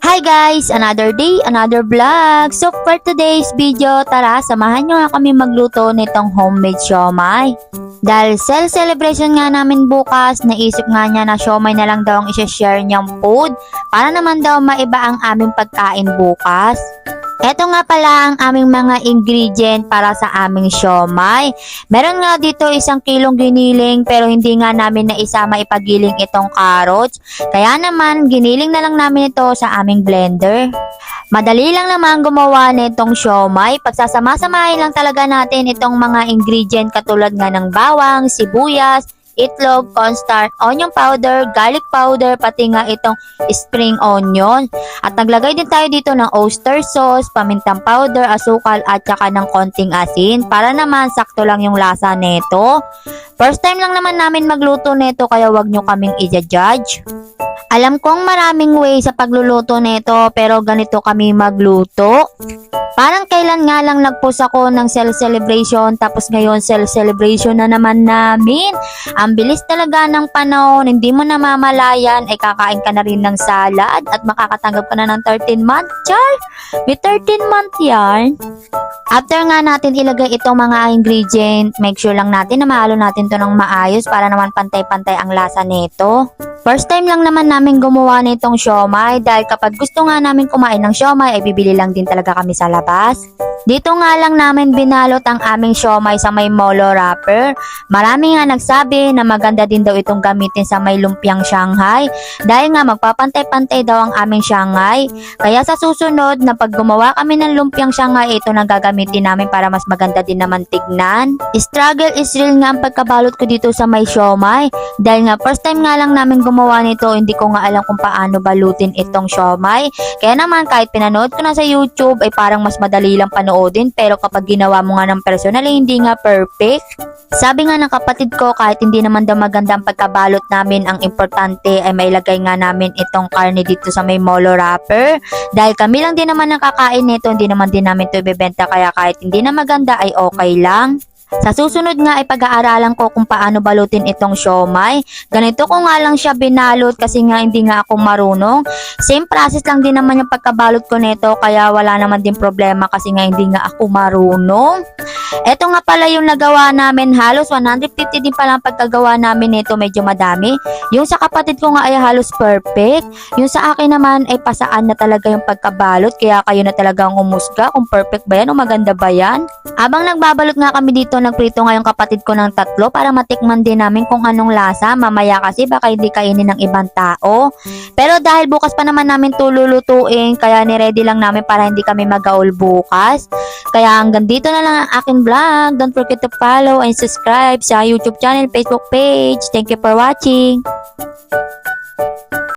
Hi guys! Another day, another vlog. So for today's video, tara, samahan nyo nga kami magluto nitong homemade siomay. Dahil cell celebration nga namin bukas, naisip nga niya na siomay na lang daw ang isa-share niyang food para naman daw maiba ang aming pagkain bukas. Ito nga pala ang aming mga ingredient para sa aming siomay. Meron nga dito isang kilong giniling pero hindi nga namin na isama ipagiling itong carrots. Kaya naman, giniling na lang namin ito sa aming blender. Madali lang naman gumawa nitong siomay. Pagsasama-samahin lang talaga natin itong mga ingredient katulad nga ng bawang, sibuyas, itlog, cornstarch, onion powder, garlic powder, pati nga itong spring onion. At naglagay din tayo dito ng oyster sauce, pamintang powder, asukal at saka ng konting asin para naman sakto lang yung lasa nito. First time lang naman namin magluto nito kaya wag nyo kaming i-judge. Alam kong maraming way sa pagluluto nito pero ganito kami magluto. Parang kailan nga lang nagpost ako ng cell celebration tapos ngayon cell celebration na naman namin. Ang bilis talaga ng panahon, hindi mo namamalayan ay kakain ka na rin ng salad at makakatanggap ka na ng 13 month. Char! May 13 month yan. After nga natin ilagay itong mga ingredient, make sure lang natin na mahalo natin to ng maayos para naman pantay-pantay ang lasa nito. First time lang naman namin gumawa nitong siomay dahil kapag gusto nga namin kumain ng siomay ay bibili lang din talaga kami sa labas. Dito nga lang namin binalot ang aming siomay sa may molo wrapper. Marami nga nagsabi na maganda din daw itong gamitin sa may lumpiang Shanghai dahil nga magpapantay-pantay daw ang aming Shanghai. Kaya sa susunod na pag gumawa kami ng lumpiang Shanghai, ito na gagamitin namin para mas maganda din naman tignan. Struggle is real nga ang pagkabalot ko dito sa may siomay dahil nga first time nga lang namin gumawa nito, hindi ko nga alam kung paano balutin itong siomay. Kaya naman kahit pinanood ko na sa YouTube ay parang mas madali lang panoodin pero kapag ginawa mo nga ng personal ay hindi nga perfect. Sabi nga ng kapatid ko kahit hindi naman daw maganda ang pagkabalot namin, ang importante ay mailagay nga namin itong karne dito sa may molo wrapper. Dahil kami lang din naman nakakain nito, hindi naman din namin ito ibebenta kaya kahit hindi na maganda ay okay lang. Sa susunod nga ay pag-aaralan ko kung paano balutin itong siomay. Ganito ko nga lang siya binalot kasi nga hindi nga ako marunong. Same process lang din naman yung pagkabalot ko nito kaya wala naman din problema kasi nga hindi nga ako marunong. Ito nga pala yung nagawa namin halos 150 din pala ang pagkagawa namin nito medyo madami. Yung sa kapatid ko nga ay halos perfect. Yung sa akin naman ay pasaan na talaga yung pagkabalot kaya kayo na talagang umusga kung perfect ba yan o maganda ba yan. Abang nagbabalot nga kami dito, nagprito nga yung kapatid ko ng tatlo para matikman din namin kung anong lasa. Mamaya kasi baka hindi kainin ng ibang tao. Pero dahil bukas pa naman namin tululutuin, kaya ni-ready lang namin para hindi kami magaul bukas. Kaya hanggang dito na lang ang aking vlog. Don't forget to follow and subscribe sa YouTube channel, Facebook page. Thank you for watching.